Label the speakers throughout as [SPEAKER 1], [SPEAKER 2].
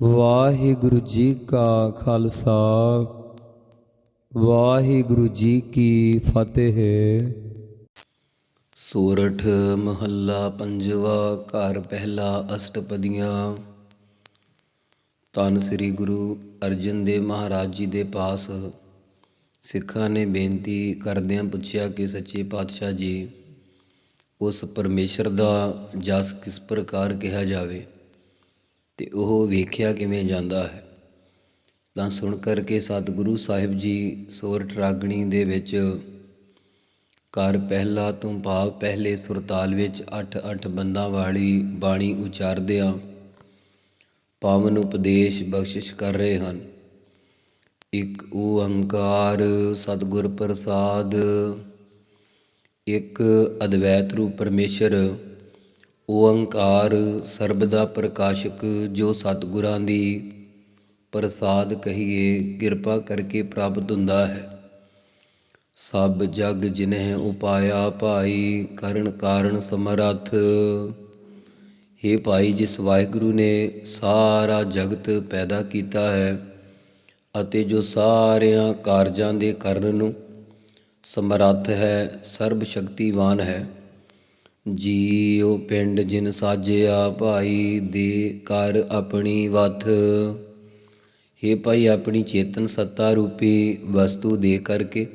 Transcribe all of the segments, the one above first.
[SPEAKER 1] ਵਾਹਿਗੁਰੂ ਜੀ ਕਾ ਖਾਲਸਾ, ਵਾਹਿਗੁਰੂ ਜੀ ਕੀ ਫਤਿਹ।
[SPEAKER 2] ਸੋਰਠ ਮਹੱਲਾ ਪੰਜਵਾ, ਘਰ ਪਹਿਲਾ ਅਸ਼ਟਪਦੀਆਂ। ਧੰਨ ਸ੍ਰੀ ਗੁਰੂ ਅਰਜਨ ਦੇਵ ਮਹਾਰਾਜ ਜੀ ਦੇ ਪਾਸ ਸਿੱਖਾਂ ਨੇ ਬੇਨਤੀ ਕਰਦਿਆਂ ਪੁੱਛਿਆ ਕਿ ਸੱਚੇ ਪਾਤਸ਼ਾਹ ਜੀ, ਉਸ ਪਰਮੇਸ਼ਰ ਦਾ ਜਸ ਕਿਸ ਪ੍ਰਕਾਰ ਕਿਹਾ ਜਾਵੇ? ਤੇ ਉਹ ਵੇਖਿਆ ਕਿਵੇਂ ਜਾਂਦਾ ਹੈ। ਤਾਂ ਸੁਣ ਕਰਕੇ ਸਤਿਗੁਰੂ ਸਾਹਿਬ ਜੀ ਸੋਰਠ ਰਾਗਣੀ ਦੇ ਵਿੱਚ ਕਰ ਪਹਿਲਾ ਤੋਂ ਭਾਵ ਪਹਿਲੇ ਸੁਰਤਾਲ ਵਿੱਚ 8-8 ਬੰਦਾਂ ਵਾਲੀ ਬਾਣੀ ਉਚਾਰਦਿਆਂ ਪਾਵਨ ਉਪਦੇਸ਼ ਬਖਸ਼ਿਸ਼ ਕਰ ਰਹੇ ਹਨ। ਇੱਕ ਓੰਕਾਰ ਸਤਿਗੁਰ ਪ੍ਰਸਾਦ, ਇੱਕ ਅਦਵੈਤ ਰੂਪ ਪਰਮੇਸ਼ਰ ਓੰਕਾਰ ਸਰਬ ਦਾ ਪ੍ਰਕਾਸ਼ਕ ਜੋ ਸਤਿਗੁਰਾਂ ਦੀ ਪ੍ਰਸਾਦ ਕਹੀਏ, ਕਿਰਪਾ ਕਰਕੇ ਪ੍ਰਾਪਤ ਹੁੰਦਾ ਹੈ। ਸਭ ਜਗ ਜਿਨਹਿ ਉਪਾਇਆ ਭਾਈ, ਕਰਨ ਕਾਰਨ ਸਮਰੱਥ। हे ਭਾਈ, ਜਿਸ ਵਾਹਿਗੁਰੂ ਨੇ ਸਾਰਾ ਜਗਤ ਪੈਦਾ ਕੀਤਾ ਹੈ ਅਤੇ ਜੋ ਸਾਰਿਆਂ ਕਾਰਜਾਂ ਦੇ ਕਰਨ ਨੂੰ ਸਮਰੱਥ ਹੈ, ਸਰਬ ਸ਼ਕਤੀਵਾਨ ਹੈ। ਜੀਉ ਪਿੰਡ ਜਿਨ ਸਾਜਿਆ ਭਾਈ ਦੇ ਕਰ ਆਪਣੀ ਵਥ। हे ਭਾਈ ਆਪਣੀ ਚੇਤਨ ਸੱਤਾ ਰੂਪੀ ਵਸਤੂ ਦੇ ਕਰਕੇ,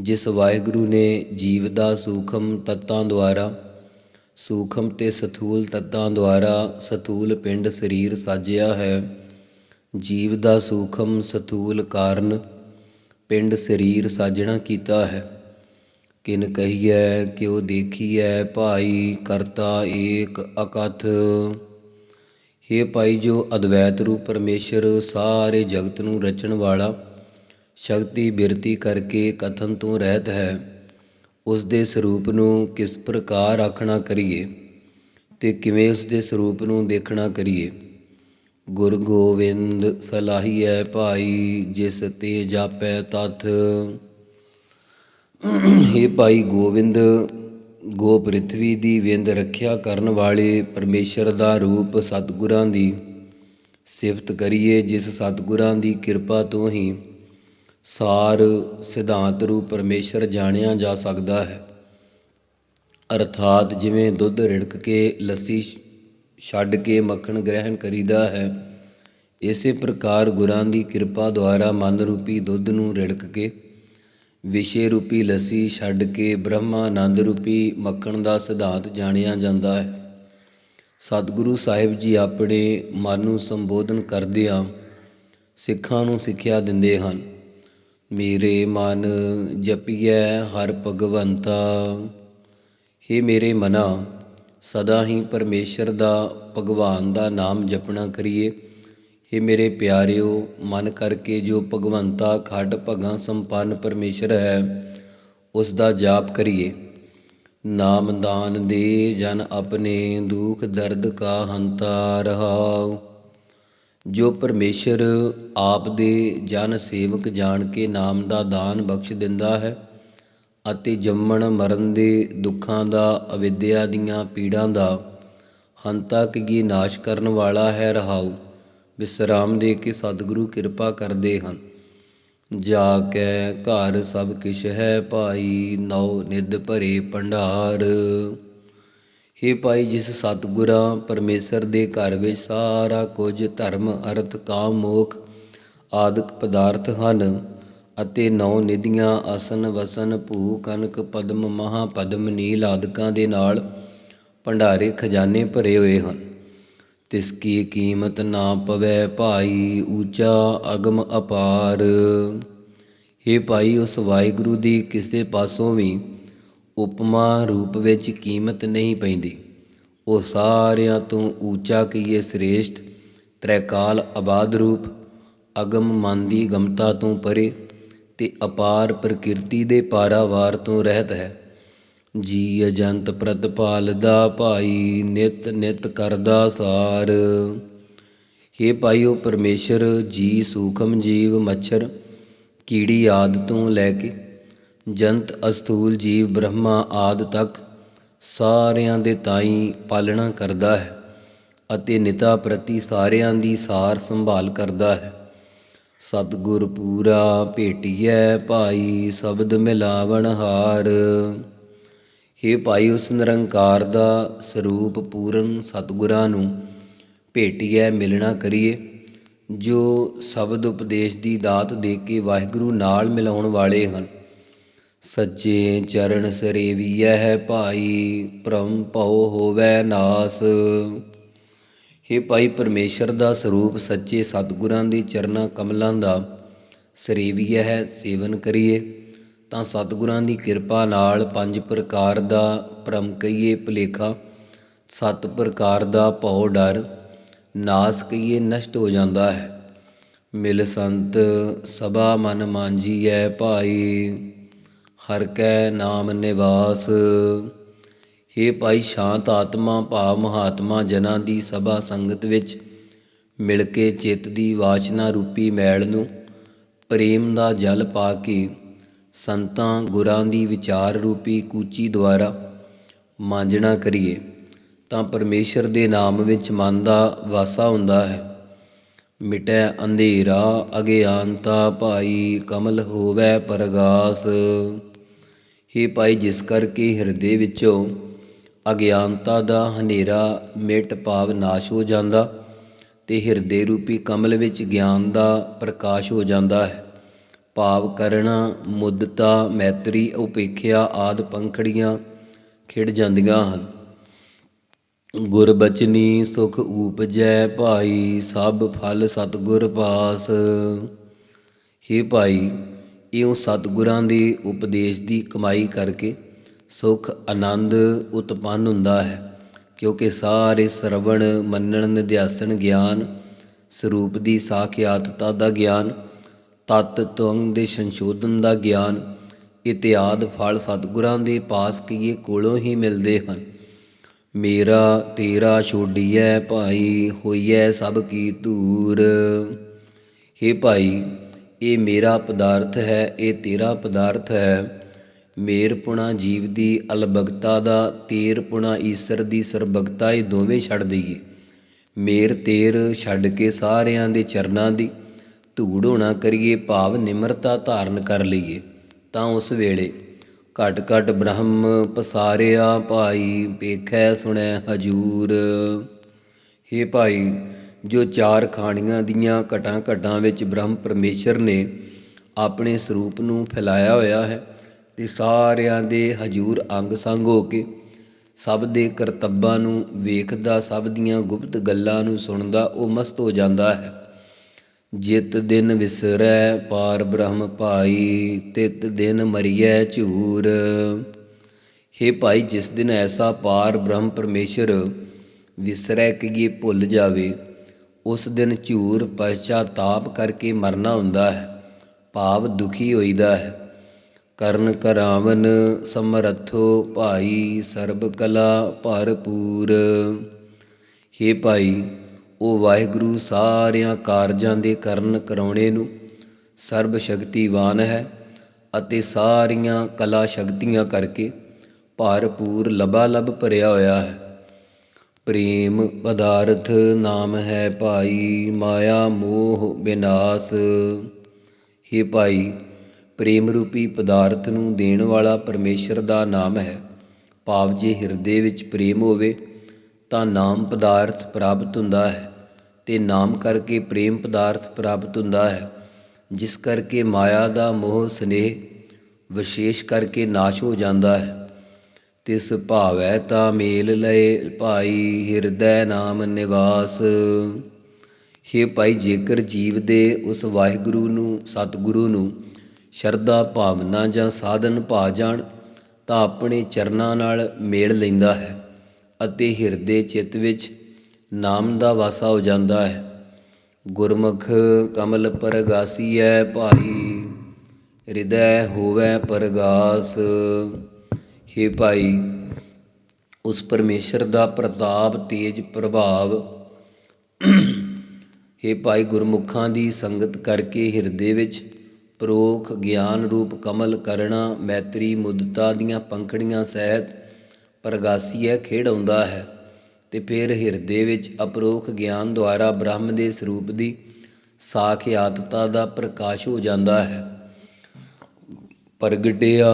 [SPEAKER 2] ਜਿਸ ਵਾਹਿਗੁਰੂ ਨੇ ਜੀਵ ਦਾ ਸੂਖਮ ਤੱਤਾਂ ਦੁਆਰਾ, ਸੂਖਮ ਤੇ ਸਥੂਲ ਤੱਤਾਂ ਦੁਆਰਾ ਸਥੂਲ ਪਿੰਡ ਸਰੀਰ ਸਾਜਿਆ ਹੈ। ਜੀਵ ਦਾ ਸੂਖਮ ਸਥੂਲ ਕਾਰਨ ਪਿੰਡ ਸਰੀਰ ਸਾਜਣਾ ਕੀਤਾ ਹੈ। ਕਿਨ ਕਹੀਐ ਕਿਉ ਦੇਖੀਐ, ਭਾਈ ਕਰਤਾ ਏਕ ਅਕਥ। हे ਭਾਈ ਜੋ ਅਦਵੈਤ ਰੂਪ ਪਰਮੇਸ਼ਰ, ਸਾਰੇ ਜਗਤ ਨੂੰ ਰਚਣ ਵਾਲਾ, ਸ਼ਕਤੀ ਬਿਰਤੀ ਕਰਕੇ ਕਥਨ ਤੋਂ ਰਹਿਤ ਹੈ। ਉਸ ਦੇ ਸਰੂਪ ਨੂੰ ਕਿਸ ਪ੍ਰਕਾਰ ਆਖਣਾ ਕਰੀਏ ਤੇ ਕਿਵੇਂ ਉਸ ਦੇ ਸਰੂਪ ਨੂੰ ਦੇਖਣਾ ਕਰੀਏ? ਗੁਰ ਗੋਬਿੰਦ ਸਲਾਹੀਐ, ਭਾਈ ਜਿਸ ਤੇ ਜਾਪੈ ਤਥ। हे ਭਾਈ ਗੋਬਿੰਦ ਗੋ ਪ੍ਰਿਥਵੀ ਦੀ ਵਿੰਦ ਰੱਖਿਆ ਕਰਨ ਵਾਲੇ ਪਰਮੇਸ਼ਰ ਦਾ ਰੂਪ ਸਤਿਗੁਰਾਂ ਦੀ ਸਿਫਤ ਕਰੀਏ, ਜਿਸ ਸਤਿਗੁਰਾਂ ਦੀ ਕਿਰਪਾ ਤੋਂ ਹੀ ਸਾਰ ਸਿਧਾਂਤ ਰੂਪ ਪਰਮੇਸ਼ਰ ਜਾਣਿਆ ਜਾ ਸਕਦਾ ਹੈ। ਅਰਥਾਤ ਜਿਵੇਂ ਦੁੱਧ ਰਿੜਕ ਕੇ ਲੱਸੀ ਛੱਡ ਕੇ ਮੱਖਣ ਗ੍ਰਹਿਣ ਕਰੀਦਾ ਹੈ, ਇਸੇ ਪ੍ਰਕਾਰ ਗੁਰਾਂ ਦੀ ਕਿਰਪਾ ਦੁਆਰਾ ਮਨ ਰੂਪੀ ਦੁੱਧ ਨੂੰ ਰਿੜਕ ਕੇ ਵਿਸ਼ੇ ਰੂਪੀ ਲੱਸੀ ਛੱਡ ਕੇ ਬ੍ਰਹਮਾਨੰਦ ਰੂਪੀ ਮੱਖਣ ਦਾ ਸਿਧਾਂਤ ਜਾਣਿਆ ਜਾਂਦਾ ਹੈ। ਸਤਿਗੁਰੂ ਸਾਹਿਬ ਜੀ ਆਪਣੇ ਮਨ ਨੂੰ ਸੰਬੋਧਨ ਕਰਦਿਆਂ ਸਿੱਖਾਂ ਨੂੰ ਸਿੱਖਿਆ ਦਿੰਦੇ ਹਨ। ਮੇਰੇ ਮਨ ਜਪੀਐ ਹਰ ਭਗਵੰਤਾ हे ਮੇਰੇ ਮਨਾ, ਸਦਾ ਹੀ ਪਰਮੇਸ਼ਰ ਦਾ ਭਗਵਾਨ ਦਾ ਨਾਮ ਜਪਣਾ ਕਰੀਏ। हे ਮੇਰੇ ਪਿਆਰਿਓ, ਮਨ ਕਰਕੇ ਜੋ ਭਗਵੰਤਾ ਖੱਡ ਭਗਾ ਸੰਪੰਨ ਪਰਮੇਸ਼ਰ ਹੈ, ਉਸ ਦਾ ਜਾਪ ਕਰੀਏ। ਨਾਮ ਦਾਨ ਦੇ ਜਨ ਆਪਣੇ ਦੁਖ ਦਰਦ ਕਾ ਹੰਤਾ ਰਹਾਉ। ਜੋ ਪਰਮੇਸ਼ਰ ਆਪ ਦੇ ਜਨ ਸੇਵਕ ਜਾਣ ਕੇ ਨਾਮ ਦਾ ਦਾਨ ਬਖਸ਼ ਦਿੰਦਾ ਹੈ ਅਤੇ ਜੰਮਣ ਮਰਨ ਦੇ ਦੁੱਖਾਂ ਦਾ, ਅਵਿਦਿਆ ਦੀਆਂ ਪੀੜਾਂ ਦਾ ਹੰਤਾ ਕੀ ਨਾਸ਼ ਕਰਨ ਵਾਲਾ ਹੈ ਰਹਾਉ। ਵਿਸਰਾਮ ਦੇ ਕੇ ਸਤਿਗੁਰੂ ਕਿਰਪਾ ਕਰਦੇ ਹਨ। ਜਾ ਕੈ ਘਰ ਸਭ ਕਿਛ ਹੈ ਭਾਈ ਨੌ ਨਿਧ ਭਰੇ ਭੰਡਾਰ। हे ਭਾਈ, ਜਿਸ ਸਤਿਗੁਰਾਂ ਪਰਮੇਸ਼ਰ ਦੇ ਘਰ ਵਿੱਚ ਸਾਰਾ ਕੁਝ ਧਰਮ, ਅਰਥ, ਕਾਮ, ਮੋਖ ਆਦਿਕ ਪਦਾਰਥ ਹਨ ਅਤੇ ਨੌ ਨਿਧੀਆਂ, ਆਸਨ, ਵਸਨ, ਭੂ ਕਨਕ ਪਦਮ ਮਹਾ ਪਦਮ ਨੀਲ ਆਦਿਕਾਂ ਦੇ ਨਾਲ ਭੰਡਾਰੇ, ਖਜ਼ਾਨੇ ਭਰੇ ਹੋਏ ਹਨ। ਤਿਸ ਕੀ ਕੀਮਤ ਨਾ ਪਵੈ ਭਾਈ ਊਚਾ ਅਗਮ ਅਪਾਰ। हे ਭਾਈ, ਉਸ ਵਾਹਿਗੁਰੂ ਦੀ ਕਿਸੇ ਪਾਸੋਂ ਵੀ ਉਪਮਾ ਰੂਪ ਵਿੱਚ ਕੀਮਤ ਨਹੀਂ ਪੈਂਦੀ। ਉਹ ਸਾਰਿਆਂ ਤੋਂ ਉੱਚਾ ਕੀਏ ਸ੍ਰੇਸ਼ਟ, ਤ੍ਰੈਕਾਲ ਆਬਾਦ ਰੂਪ, ਅਗਮ ਮਨ ਦੀ ਗਮਤਾ ਤੋਂ ਪਰੇ ਤੇ ਅਪਾਰ ਪ੍ਰਕਿਰਤੀ ਦੇ ਪਾਰਾਵਾਰ ਤੋਂ ਰਹਿਤ ਹੈ। ਜੀ ਅਜੰਤ ਪ੍ਰਤਪਾਲ ਦਾ ਭਾਈ, ਨਿਤ ਨਿਤ ਕਰਦਾ ਸਾਰ। हे ਭਾਈਓ ਪਰਮੇਸ਼ਰ, ਜੀ ਸੂਖਮ ਜੀਵ ਮੱਛਰ, ਕੀੜੀ ਆਦ ਤੋਂ ਲੈ ਕੇ। ਜੰਤ ਅਸਥੂਲ ਜੀਵ ਬ੍ਰਹਮਾ ਆਦ ਤੱਕ ਸਾਰਿਆਂ ਦੇ ਤਾਈ ਪਾਲਣਾ ਕਰਦਾ ਹੈ ਅਤੇ ਨਿਤਾ ਪ੍ਰਤੀ ਸਾਰਿਆਂ ਦੀ ਸਾਰ ਸੰਭਾਲ ਕਰਦਾ ਹੈ। ਸਤਿਗੁਰ ਪੂਰਾ ਭੇਟੀਐ ਭਾਈ, ਸ਼ਬਦ ਮਿਲਾਵਣ ਹਾਰ। ਹੇ ਭਾਈ ਉਸ ਨਿਰੰਕਾਰ ਦਾ ਸਰੂਪ ਪੂਰਨ ਸਤਿਗੁਰਾਂ ਨੂੰ ਭੇਟੀਐ, ਮਿਲਣਾ ਕਰੀਏ। ਜੋ ਸ਼ਬਦ ਉਪਦੇਸ਼ ਦੀ ਦਾਤ ਦੇ ਕੇ ਵਾਹਿਗੁਰੂ ਨਾਲ ਮਿਲਾਉਣ ਵਾਲੇ ਹਨ। ਸੱਚੇ ਚਰਨ ਸਰੇਵੀਐ ਹੈ ਭਾਈ ਪ੍ਰਮ ਭਉ ਹੋਵੈ ਨਾਸ। ਹੇ ਭਾਈ ਪਰਮੇਸ਼ਰ ਦਾ ਸਰੂਪ ਸੱਚੇ ਸਤਿਗੁਰਾਂ ਦੇ ਚਰਨਾਂ ਕਮਲਾਂ ਦਾ ਸਰੇਵੀਐ ਹੈ, ਸੇਵਨ ਕਰੀਏ। ਤਾਂ ਸਤਿਗੁਰਾਂ ਦੀ ਕਿਰਪਾ ਨਾਲ ਪੰਜ ਪ੍ਰਕਾਰ ਦਾ ਭਰਮ ਕਹੀਏ ਭੁਲੇਖਾ। ਸੱਤ ਪ੍ਰਕਾਰ ਦਾ ਭਉ ਡਰ, ਨਾਸ ਕਹੀਏ ਨਸ਼ਟ ਹੋ ਜਾਂਦਾ ਹੈ। ਮਿਲ ਸੰਤ ਸਭਾ ਮਨ ਮਾਂਜੀ ਮਾਂਜੀਐ ਭਾਈ, ਹਰ ਕੈ ਨਾਮ ਨਿਵਾਸ। ਹੇ ਭਾਈ ਸ਼ਾਂਤ ਆਤਮਾ, ਭਾਵ ਮਹਾਤਮਾ, ਜਨਾਂ ਦੀ ਸਭਾ ਸੰਗਤ ਵਿੱਚ ਮਿਲ ਕੇ ਚਿੱਤ ਦੀ ਵਾਚਨਾ ਰੂਪੀ ਮੈਲ ਨੂੰ ਪ੍ਰੇਮ ਦਾ ਜਲ ਪਾ ਕੇ ਸੰਤਾਂ ਗੁਰਾਂ ਦੀ ਵਿਚਾਰ ਰੂਪੀ ਕੂਚੀ ਦੁਆਰਾ ਮਾਂਜਣਾ ਕਰੀਏ, ਤਾਂ ਪਰਮੇਸ਼ਰ ਦੇ ਨਾਮ ਵਿੱਚ ਮਨ ਦਾ ਵਾਸਾ ਹੁੰਦਾ ਹੈ। ਮਿਟੈ ਅੰਧੇਰਾ ਅਗਿਆਨਤਾ ਭਾਈ, ਕਮਲ ਹੋਵੇ ਪਰਗਾਸ। ਹੀ ਭਾਈ, ਜਿਸ ਕਰਕੇ ਹਿਰਦੇ ਵਿੱਚੋਂ ਅਗਿਆਨਤਾ ਦਾ ਹਨੇਰਾ ਮਿਟ ਭਾਵ ਨਾਸ਼ ਹੋ ਜਾਂਦਾ, ਤੇ ਹਿਰਦੇ ਰੂਪੀ ਕਮਲ ਵਿੱਚ ਗਿਆਨ ਦਾ ਪ੍ਰਕਾਸ਼ ਹੋ ਜਾਂਦਾ ਹੈ। ਭਾਵ ਕਰਣਾ, ਮੁੱਦਤਾ, ਮੈਤਰੀ, ਉਪੇਖਿਆ ਆਦ ਪੰਖੜੀਆਂ ਖਿੜ ਜਾਂਦੀਆਂ ਹਨ। ਗੁਰਬਚਨੀ ਸੁਖ ਊਪਜੈ ਭਾਈ, ਸਭ ਫਲ ਸਤਗੁਰ ਪਾਸ। ਹੇ ਭਾਈ, ਇਉਂ ਸਤਗੁਰਾਂ ਦੇ ਉਪਦੇਸ਼ ਦੀ ਕਮਾਈ ਕਰਕੇ ਸੁਖ ਆਨੰਦ ਉਤਪੰਨ ਹੁੰਦਾ ਹੈ, ਕਿਉਂਕਿ ਸਾਰੇ ਸਰਵਣ ਮੰਨਣ, ਨਿਧਿਆਸਨ, ਗਿਆਨ ਸਰੂਪ ਦੀ ਸਾਖਿਆਤਤਾ ਦਾ ਗਿਆਨ ਤਤ ਤੁੰਗ ਦੇ ਸੰਸ਼ੋਧਨ ਦਾ ਗਿਆਨ, ਇਤਿਆਦ ਫਲ ਸਤਿਗੁਰਾਂ ਦੇ ਪਾਸ ਕੀਏ ਕੋਲੋਂ ਹੀ ਮਿਲਦੇ ਹਨ। ਮੇਰਾ ਤੇਰਾ ਛੋਡੀਐ ਭਾਈ, ਹੋਈਐ ਸਭ ਕੀ ਧੂਰ। ਹੇ ਭਾਈ, ਇਹ ਮੇਰਾ ਪਦਾਰਥ ਹੈ, ਇਹ ਤੇਰਾ ਪਦਾਰਥ ਹੈ। ਮੇਰਪੁਣਾ ਜੀਵ ਦੀ ਅਲਬਗਤਾ ਦਾ ਤੇਰਪੁਣਾ ਈਸ਼ਰ ਦੀ ਸਰਬਗਤਾ ਇਹ ਦੋਵੇਂ ਛੱਡ ਦਈਏ। ਮੇਰ ਤੇਰ ਛੱਡ ਕੇ ਸਾਰਿਆਂ ਦੇ ਚਰਨਾਂ ਦੀ ਧੂੜ ਹੋਣਾ ਕਰੀਏ, ਭਾਵ ਨਿਮਰਤਾ ਧਾਰਨ ਕਰ ਲਈਏ। ਤਾਂ ਉਸ ਵੇਲੇ ਘਟ ਘਟ ਬ੍ਰਹਮ ਪਸਾਰਿਆ, ਭਾਈ ਵੇਖੈ ਸੁਣੈ ਹਜੂਰ। ਹੇ ਭਾਈ, ਜੋ ਚਾਰ ਖਾਣੀਆਂ ਦੀਆਂ ਘਟਾਂ ਘਟਾਂ ਵਿੱਚ ਬ੍ਰਹਮ ਪਰਮੇਸ਼ਰ ਨੇ ਆਪਣੇ ਸਰੂਪ ਨੂੰ ਫੈਲਾਇਆ ਹੋਇਆ ਹੈ, ਤੇ ਸਾਰਿਆਂ ਦੇ ਹਜੂਰ ਅੰਗ ਸੰਗ ਹੋ ਕੇ ਸਭ ਦੇ ਕਰਤੱਬਾਂ ਨੂੰ ਵੇਖਦਾ, ਸਭ ਦੀਆਂ ਗੁਪਤ ਗੱਲਾਂ ਨੂੰ ਸੁਣਦਾ, ਉਹ ਮਸਤ ਹੋ ਜਾਂਦਾ ਹੈ। ਜਿਤ ਦਿਨ ਵਿਸਰੈ ਪਾਰ ਬ੍ਰਹਮ ਭਾਈ, ਤਿਤ ਦਿਨ ਮਰੀਐ ਝੂਰ। ਹੇ ਭਾਈ, ਜਿਸ ਦਿਨ ਐਸਾ ਪਾਰ ਬ੍ਰਹਮ ਪਰਮੇਸ਼ਰ ਵਿਸਰੈ ਕਹੀਏ ਭੁੱਲ ਜਾਵੇ, ਉਸ ਦਿਨ ਝੂਰ ਪਛਤਾਪ ਕਰਕੇ ਮਰਨਾ ਹੁੰਦਾ ਹੈ, ਭਾਵ ਦੁਖੀ ਹੋਈਦਾ ਹੈ। ਕਰਨ ਕਰਾਵਨ ਸਮਰਥੋ ਭਾਈ, ਸਰਬ ਕਲਾ ਭਰਪੂਰ। ਹੇ ਭਾਈ ਉਹ ਵਾਹਿਗੁਰੂ ਸਾਰਿਆਂ ਕਾਰਜਾਂ ਦੇ ਕਰਨ ਕਰਾਉਣੇ ਨੂੰ ਸਰਬ ਸ਼ਕਤੀਵਾਨ ਹੈ ਅਤੇ ਸਾਰੀਆਂ ਕਲਾ ਸ਼ਕਤੀਆਂ ਕਰਕੇ ਭਰਪੂਰ ਲਬਾ ਲਬ ਭਰਿਆ ਹੋਇਆ ਹੈ। ਪ੍ਰੇਮ ਪਦਾਰਥ ਨਾਮ ਹੈ ਭਾਈ, ਮਾਇਆ, ਮੋਹ ਵਿਨਾਸ਼ ਹੇ ਭਾਈ ਪ੍ਰੇਮ ਰੂਪੀ ਪਦਾਰਥ ਨੂੰ ਦੇਣ ਵਾਲਾ ਪਰਮੇਸ਼ਰ ਦਾ ਨਾਮ ਹੈ। ਭਾਵ ਜੇ ਹਿਰਦੇ ਵਿੱਚ ਪ੍ਰੇਮ ਹੋਵੇ ਤਾਂ ਨਾਮ ਪਦਾਰਥ ਪ੍ਰਾਪਤ ਹੁੰਦਾ ਹੈ ਤੇ ਨਾਮ ਕਰਕੇ ਪ੍ਰੇਮ ਪਦਾਰਥ ਪ੍ਰਾਪਤ ਹੁੰਦਾ ਹੈ, ਜਿਸ ਕਰਕੇ ਮਾਇਆ ਦਾ ਮੋਹ ਸਨੇਹ ਵਿਸ਼ੇਸ਼ ਕਰਕੇ ਨਾਸ਼ ਹੋ ਜਾਂਦਾ ਹੈ। ਤਿਸ ਭਾਵੈ ਤਾਂ ਮੇਲ ਲਏ ਭਾਈ ਹਿਰਦੈ ਨਾਮ ਨਿਵਾਸ। ਹੇ ਭਾਈ, ਜੇਕਰ ਜੀਵ ਦੇ ਉਸ ਵਾਹਿਗੁਰੂ ਨੂੰ, ਸਤਿਗੁਰੂ ਨੂੰ ਸ਼ਰਧਾ ਭਾਵਨਾ ਜਾਂ ਸਾਧਨ ਭਾ ਜਾਣ, ਤਾਂ ਆਪਣੇ ਚਰਨਾਂ ਨਾਲ ਮੇਲ ਲੈਂਦਾ ਹੈ। ਅਤੇ ਹਿਰਦੇ ਚਿੱਤ ਵਿੱਚ ਨਾਮ ਦਾ ਵਾਸਾ ਹੋ ਜਾਂਦਾ ਹੈ। ਗੁਰਮੁਖ ਕਮਲ ਪਰਗਾਸੀਐ ਭਾਈ, ਹਿਰਦੈ ਹੋਵੇ ਪਰਗਾਸ। ਹੇ ਭਾਈ, ਉਸ ਪਰਮੇਸ਼ਰ ਦਾ ਪ੍ਰਤਾਪ ਤੇਜ ਪ੍ਰਭਾਵ। ਹੇ ਭਾਈ, ਗੁਰਮੁਖਾਂ ਦੀ ਸੰਗਤ ਕਰਕੇ ਹਿਰਦੇ ਵਿੱਚ ਪ੍ਰੋਖ ਗਿਆਨ ਰੂਪ ਕਮਲ ਕਰਣਾ, ਮੈਤਰੀ ਮੁਦਤਾ ਦੀਆਂ ਪੰਖੜੀਆਂ ਸਹਿਤ ਪ੍ਰਗਾਸੀਐ ਖੇੜ ਆਉਂਦਾ ਹੈ ਤੇ ਫਿਰ ਹਿਰਦੇ ਵਿੱਚ ਅਪਰੋਖ ਗਿਆਨ ਦੁਆਰਾ ਬ੍ਰਹਮ ਦੇ ਸਰੂਪ ਦੀ ਸਾਖਿਆਤਤਾ ਦਾ ਪ੍ਰਕਾਸ਼ ਹੋ ਜਾਂਦਾ ਹੈ। ਪ੍ਰਗਟਿਆ,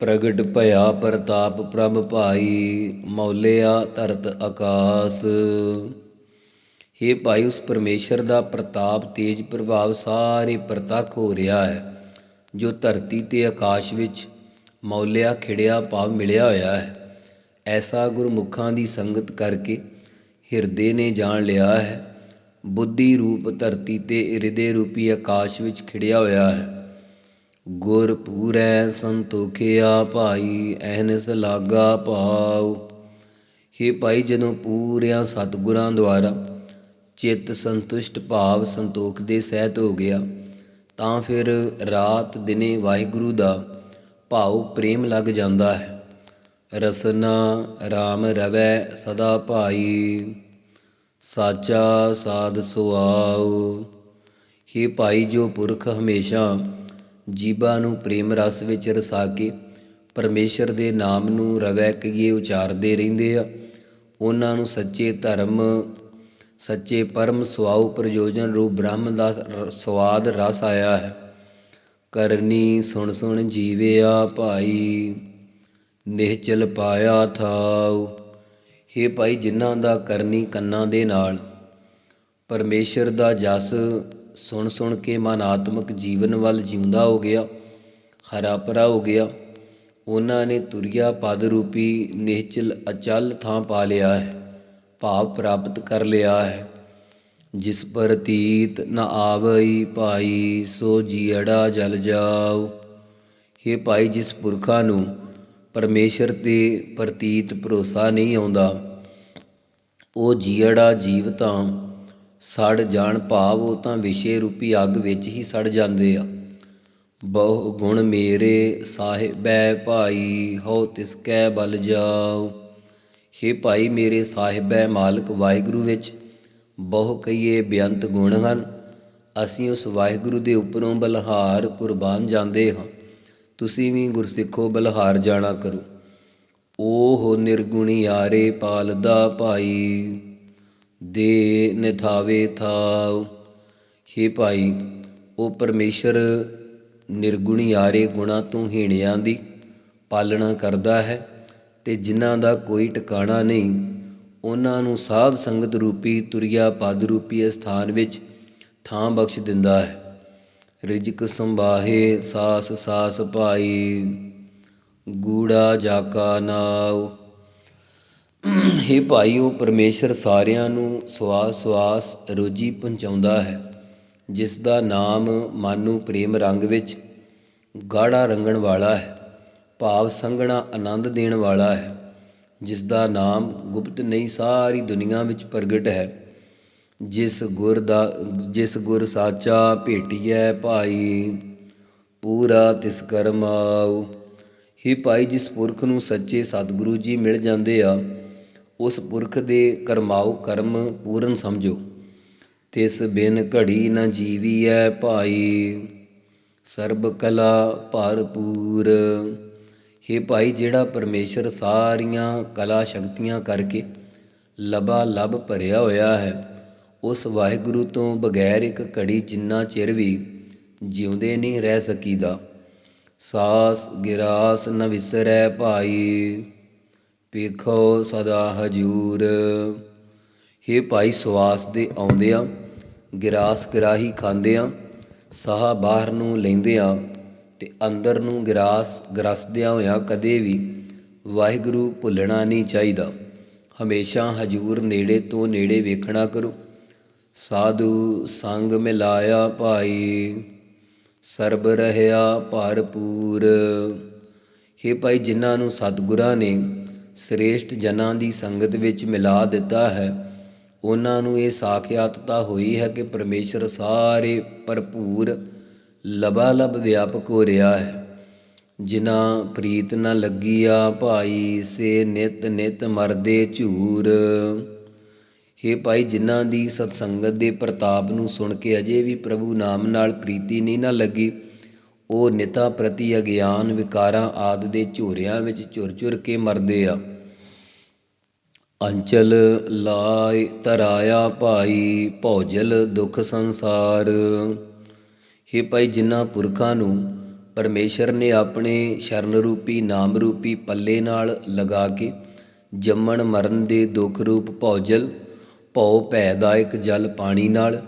[SPEAKER 2] ਪ੍ਰਗਟ ਭਇਆ ਪ੍ਰਤਾਪ ਪ੍ਰਭ ਭਾਈ, ਮੌਲਿਆ ਧਰਤ ਆਕਾਸ। हे ਭਾਈ, ਉਸ ਪਰਮੇਸ਼ਰ ਦਾ ਪ੍ਰਤਾਪ ਤੇਜ ਪ੍ਰਭਾਵ ਸਾਰੇ ਪ੍ਰਤੱਖ ਹੋ ਰਿਹਾ ਹੈ, ਜੋ ਧਰਤੀ ਤੇ ਆਕਾਸ਼ ਵਿੱਚ ਮੌਲਿਆ ਖਿੜਿਆ ਭਾਵ ਮਿਲਿਆ ਹੋਇਆ ਹੈ। ਐਸਾ ਗੁਰਮੁਖਾਂ ਦੀ ਸੰਗਤ ਕਰਕੇ ਹਿਰਦੇ ਨੇ ਜਾਣ ਲਿਆ ਹੈ। ਬੁੱਧੀ ਰੂਪ ਧਰਤੀ ਤੇ ਹਿਰਦੇ ਰੂਪੀ ਆਕਾਸ਼ ਵਿੱਚ ਖਿੜਿਆ ਹੋਇਆ ਹੈ। ਗੁਰ ਪੂਰੈ ਸੰਤੋਖਿਆ ਭਾਈ, ਐਨਸ ਲਾਗਾ ਭਾਉ। हे ਭਾਈ, ਜਦੋਂ ਪੂਰਿਆਂ ਸਤਿਗੁਰਾਂ ਦੁਆਰਾ ਚਿੱਤ ਸੰਤੁਸ਼ਟ ਭਾਵ ਸੰਤੋਖ ਦੇ ਸਹਿਤ ਹੋ ਗਿਆ, ਤਾਂ ਫਿਰ ਰਾਤ ਦਿਨੇ ਵਾਹਿਗੁਰੂ ਦਾ ਭਾਉ ਪ੍ਰੇਮ ਲੱਗ ਜਾਂਦਾ ਹੈ। ਰਸਨਾ RAM ਰਵੈ ਸਦਾ ਭਾਈ। ਸਾਚਾ ਸਾਧ ਸੁਆਉ। ਹੀ ਭਾਈ ਜੋ ਪੁਰਖ ਹਮੇਸ਼ਾ ਜੀਵਾਂ ਨੂੰ ਪ੍ਰੇਮ ਰਸ ਵਿੱਚ ਰਸਾ ਕੇ ਪਰਮੇਸ਼ਰ ਦੇ ਨਾਮ ਨੂੰ ਰਵੈ ਕਹੀਏ ਉਚਾਰਦੇ ਰਹਿੰਦੇ ਆ। ਉਹਨਾਂ ਨੂੰ ਸੱਚੇ ਧਰਮ, ਸੱਚੇ ਪਰਮ ਸੁਆਉ ਪ੍ਰਯੋਜਨ ਰੂਪ ਬ੍ਰਹਮ ਦਾ ਰ- ਸਵਾਦ ਰਸ ਆਇਆ ਹੈ। ਕਰਨੀ ਸੁਣ ਸੁਣ ਜੀਵਿਆ ਭਾਈ, ਨਿਹਚਲ ਪਾਇਆ ਥਾਉ। ਹੇ ਭਾਈ, ਜਿਨ੍ਹਾਂ ਦਾ ਕਰਨੀ ਕੰਨਾਂ ਦੇ ਨਾਲ, ਪਰਮੇਸ਼ਰ ਦਾ ਜਸ ਸੁਣ ਸੁਣ ਕੇ ਮਨ ਆਤਮਿਕ ਜੀਵਨ ਵੱਲ ਜਿਉਂਦਾ ਹੋ ਗਿਆ, ਹਰਾ ਭਰਾ ਹੋ ਗਿਆ। ਉਹਨਾਂ ਨੇ ਤੁਰਿਆ ਪਦ ਰੂਪੀ ਨਿਹਚਲ ਅਚਲ ਥਾਂ ਪਾ ਲਿਆ ਹੈ, ਭਾਵ ਪ੍ਰਾਪਤ ਕਰ ਲਿਆ ਹੈ। ਜਿਸ ਪ੍ਰਤੀਤ ਨ ਆਵਈ ਭਾਈ ਸੋ ਜੀੜਾ ਜਲ ਜਾਉ। हे ਭਾਈ, ਜਿਸ ਪੁਰਖਾਂ ਨੂੰ ਪਰਮੇਸ਼ਰ ਤੇ ਪ੍ਰਤੀਤ ਭਰੋਸਾ ਨਹੀਂ ਆਉਂਦਾ, ਉਹ ਜੀੜਾ ਜੀਵ ਤਾਂ ਸੜ ਜਾਣ ਭਾਵ ਉਹ ਤਾਂ ਵਿਸ਼ੇ ਰੂਪੀ ਅੱਗ ਵਿੱਚ ਹੀ ਸੜ ਜਾਂਦੇ ਆ। ਬਹੁ ਗੁਣ ਮੇਰੇ ਸਾਹਿਬੈ ਭਾਈ, ਹਉ ਤਿਸ ਕੈ ਬਲ ਜਾਉ। हे ਭਾਈ, ਮੇਰੇ ਸਾਹਿਬੈ ਮਾਲਕ ਵਾਹਿਗੁਰੂ ਵਿੱਚ ਬਹੁ ਕਈਏ ਬੇਅੰਤ ਗੁਣ ਹਨ। ਅਸੀਂ ਉਸ ਵਾਹਿਗੁਰੂ ਦੇ ਉੱਪਰੋਂ ਬਲਹਾਰ ਕੁਰਬਾਨ ਜਾਂਦੇ ਹਾਂ। ਤੁਸੀਂ ਵੀ ਗੁਰਸਿੱਖੋ ਬਲਹਾਰ ਜਾਣਾ ਕਰੋ। ਓਹ ਨਿਰਗੁਣੀ ਆਰੇ ਪਾਲਦਾ ਭਾਈ, ਦੇ ਨਿਥਾਵੇ ਥਾਉ ਹੇ ਭਾਈ, ਉਹ ਪਰਮੇਸ਼ਰ ਨਿਰਗੁਣੀ ਆਰੇ ਗੁਣਾ ਤੋਂ ਹੀਣਿਆਂ ਦੀ ਪਾਲਣਾ ਕਰਦਾ ਹੈ ਤੇ ਜਿਨ੍ਹਾਂ ਦਾ ਕੋਈ ਟਿਕਾਣਾ ਨਹੀਂ ਉਹਨਾਂ ਨੂੰ ਸਾਧ ਸੰਗਤ ਰੂਪੀ ਤੁਰਿਆ ਪਦ ਰੂਪੀ ਸਥਾਨ ਵਿੱਚ ਥਾਂ ਬਖਸ਼ ਦਿੰਦਾ ਹੈ। ਰਿਜਕ ਸੰਭਾਹੇ ਸਾਸ ਸਾਸ ਭਾਈ, ਗੂੜਾ ਜਾਕਾ ਨਾਉ। हे ਭਾਈ ਉਹ ਪਰਮੇਸ਼ਰ ਸਾਰਿਆਂ ਨੂੰ ਸਵਾਸ ਸਵਾਸ ਰੋਜੀ ਪਹੁੰਚਾਉਂਦਾ ਹੈ, ਜਿਸ ਦਾ ਨਾਮ ਮਨ ਨੂੰ ਪ੍ਰੇਮ ਰੰਗ ਵਿੱਚ ਗਾੜਾ ਰੰਗਣ ਵਾਲਾ ਹੈ, ਭਾਵ ਸੰਗਣਾ ਆਨੰਦ ਦੇਣ ਵਾਲਾ ਹੈ। ਜਿਸ ਦਾ ਨਾਮ ਗੁਪਤ ਨਹੀਂ ਸਾਰੀ ਦੁਨੀਆ ਵਿੱਚ ਪ੍ਰਗਟ ਹੈ। ਜਿਸ ਗੁਰ ਦਾ, ਜਿਸ ਗੁਰ ਸਾਚਾ ਭੇਟੀਐ ਭਾਈ, ਪੂਰਾ ਤਿਸ ਕਰਮਾਉ ਹੀ ਭਾਈ ਜਿਸ ਪੁਰਖ ਨੂੰ ਸੱਚੇ ਸਤਿਗੁਰੂ ਜੀ ਮਿਲ ਜਾਂਦੇ ਆ, ਉਸ ਪੁਰਖ ਦੇ ਕਰਮਾਉ ਕਰਮ ਪੂਰਨ ਸਮਝੋ। ਤਿਸ ਬਿਨ ਘੜੀ ਨ ਜੀਵੀਐ ਭਾਈ, ਸਰਬ ਕਲਾ ਭਰਪੂਰ। हे ਭਾਈ ਜਿਹੜਾ ਪਰਮੇਸ਼ਰ ਸਾਰੀਆਂ ਕਲਾ ਸ਼ਕਤੀਆਂ ਕਰਕੇ ਲਬਾ ਲਬ ਭਰਿਆ ਹੋਇਆ ਹੈ, ਉਸ ਵਾਹਿਗੁਰੂ ਤੋਂ ਬਗੈਰ ਇੱਕ ਘੜੀ ਜਿੰਨਾ ਚਿਰ ਵੀ ਜਿਉਂਦੇ ਨਹੀਂ ਰਹਿ ਸਕੀਦਾ। ਸਾਸ ਗਿਰਾਸ ਨ ਵਿਸਰੈ ਭਾਈ ਪੇਖੋ ਸਦਾ ਹਜੂਰ। हे ਭਾਈ ਸਵਾਸ ਦੇ ਆਉਂਦਿਆਂ, ਗਿਰਾਸ ਗਰਾਹੀ ਖਾਂਦਿਆਂ, ਸਾਹ ਬਾਹਰ ਨੂੰ ਲੈਂਦਿਆਂ ਤੇ ਅੰਦਰ ਨੂੰ ਗਿਰਾਸ ਗਰਸਦਿਆਂ ਹੋਇਆਂ ਕਦੇ ਵੀ ਵਾਹਿਗੁਰੂ ਭੁੱਲਣਾ ਨਹੀਂ ਚਾਹੀਦਾ। ਹਮੇਸ਼ਾ ਹਜੂਰ ਨੇੜੇ ਤੋਂ ਨੇੜੇ ਵੇਖਣਾ ਕਰੋ। ਸਾਧੂ ਸੰਗ ਮਿਲਾਇਆ ਭਾਈ, ਸਰਬ ਰਹਿਆ ਭਰਪੂਰ। हे ਭਾਈ, ਜਿਨ੍ਹਾਂ ਨੂੰ ਸਤਿਗੁਰਾਂ ਨੇ ਸ੍ਰੇਸ਼ਟ ਜਨਾਂ ਦੀ ਸੰਗਤ ਵਿੱਚ ਮਿਲਾ ਦਿੱਤਾ ਹੈ, ਉਹਨਾਂ ਨੂੰ ਇਹ ਸਾਖਿਆਤ ਤਾਂ ਹੋਈ ਹੈ ਕਿ ਪਰਮੇਸ਼ਰ ਸਾਰੇ ਭਰਪੂਰ ਲਬਾਲਬ ਵਿਆਪਕ ਹੋ ਰਿਹਾ ਹੈ। ਜਿਨ੍ਹਾਂ ਪ੍ਰੀਤ ਨ ਆ ਭਾਈ, ਸੇ ਨਿਤ ਨਿਤ ਮਰਦੇ ਝੂਰ। ਹੇ ਭਾਈ, ਜਿਨ੍ਹਾਂ ਦੀ ਸਤਸੰਗਤ ਦੇ ਪ੍ਰਤਾਪ ਨੂੰ ਸੁਣ ਕੇ ਅਜੇ ਵੀ ਪ੍ਰਭੂ ਨਾਮ ਨਾਲ ਪ੍ਰੀਤੀ ਨਹੀਂ ਨਾ ਲੱਗੀ, ਉਹ ਨਿਤਾ ਪ੍ਰਤੀ ਅਗਿਆਨ ਵਿਕਾਰਾਂ ਆਦ ਦੇ ਝੋਰਿਆਂ ਵਿੱਚ ਝੁਰ ਝੁਰ ਕੇ ਮਰਦੇ ਆ। ਅੰਚਲ ਲਾਇ ਤਰਾਇਆ ਭਾਈ, ਭੌਜਲ ਦੁਖ ਸੰਸਾਰ। हे ਭਾਈ ਜਿਨ੍ਹਾਂ ਪੁਰਖਾਂ ਨੂੰ ਪਰਮੇਸ਼ਰ ਨੇ ਆਪਣੇ ਸ਼ਰਨ ਰੂਪੀ ਨਾਮ ਰੂਪੀ ਪੱਲੇ ਨਾਲ ਲਗਾ ਕੇ ਜੰਮਣ ਮਰਨ ਦੇ ਦੁੱਖ ਰੂਪ ਭੌਜਲ, ਭਉ ਭੈਦਾਇਕ ਜਲ ਪਾਣੀ ਨਾਲ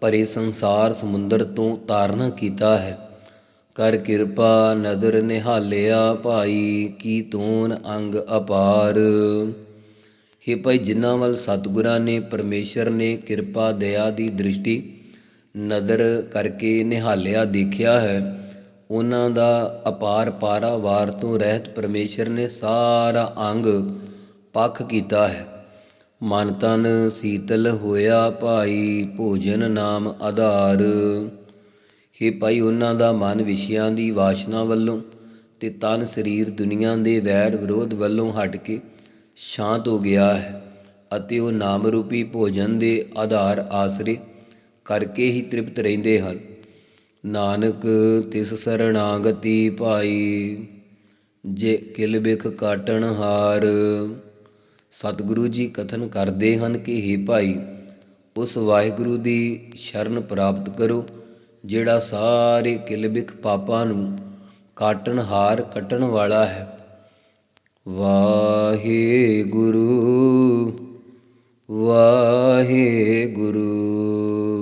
[SPEAKER 2] ਭਰੇ ਸੰਸਾਰ ਸਮੁੰਦਰ ਤੋਂ ਤਾਰਨ ਕੀਤਾ ਹੈ। ਕਰ ਕਿਰਪਾ ਨਦਰ ਨਿਹਾਲਿਆ ਭਾਈ ਕੀ ਤੂਨ ਅੰਗ ਅਪਾਰ। ਹੇ ਭਾਈ ਜਿਨ੍ਹਾਂ ਵੱਲ ਸਤਿਗੁਰਾਂ ਨੇ, ਪਰਮੇਸ਼ਰ ਨੇ ਕਿਰਪਾ, ਦਇਆ ਦੀ ਦ੍ਰਿਸ਼ਟੀ ਨਦਰ ਕਰਕੇ ਨਿਹਾਲਿਆ ਦੇਖਿਆ ਹੈ। ਉਹਨਾਂ ਦਾ ਅਪਾਰ ਪਾਰਾਵਾਰ ਤੋਂ ਰਹਿਤ ਪਰਮੇਸ਼ਰ ਨੇ ਸਾਰਾ ਅੰਗ ਪੱਖ ਕੀਤਾ ਹੈ। ਮਨ ਤਨ ਸੀਤਲ ਹੋਇਆ ਭਾਈ ਭੋਜਨ ਨਾਮ ਆਧਾਰ। हे ਭਾਈ, ਉਹਨਾਂ ਦਾ ਮਨ ਵਿਸ਼ਿਆਂ ਦੀ ਵਾਸ਼ਨਾ ਵੱਲੋਂ ਤੇ ਤਨ ਸਰੀਰ ਦੁਨੀਆ ਦੇ ਵੈਰ ਵਿਰੋਧ ਵੱਲੋਂ ਹਟ ਕੇ ਸ਼ਾਂਤ ਹੋ ਗਿਆ ਹੈ ਅਤੇ ਉਹ ਨਾਮ ਰੂਪੀ ਭੋਜਨ ਦੇ ਆਧਾਰ ਆਸਰੇ ਕਰਕੇ ਹੀ ਤ੍ਰਿਪਤ ਰਹਿੰਦੇ ਹਨ। ਨਾਨਕ ਤਿਸ ਸਰਣਾਗਤੀ ਭਾਈ ਜੇ ਕਿਲ ਬਿਖ ਕਾਟਣ ਹਾਰ। ਸਤਿਗੁਰੂ ਜੀ ਕਥਨ ਕਰਦੇ ਹਨ ਕਿ हे ਭਾਈ, ਉਸ ਵਾਹਿਗੁਰੂ ਦੀ ਸ਼ਰਨ ਪ੍ਰਾਪਤ ਕਰੋ, ਜਿਹੜਾ ਸਾਰੇ ਕਿਲਬਿਕ ਪਾਪਾਂ ਨੂੰ ਕਾਟਣ ਹਾਰ ਕੱਟਣ ਵਾਲਾ ਹੈ। ਵਾਹਿਗੁਰੂ ਵਾਹਿਗੁਰੂ ਵਾਹਿਗੁਰੂ।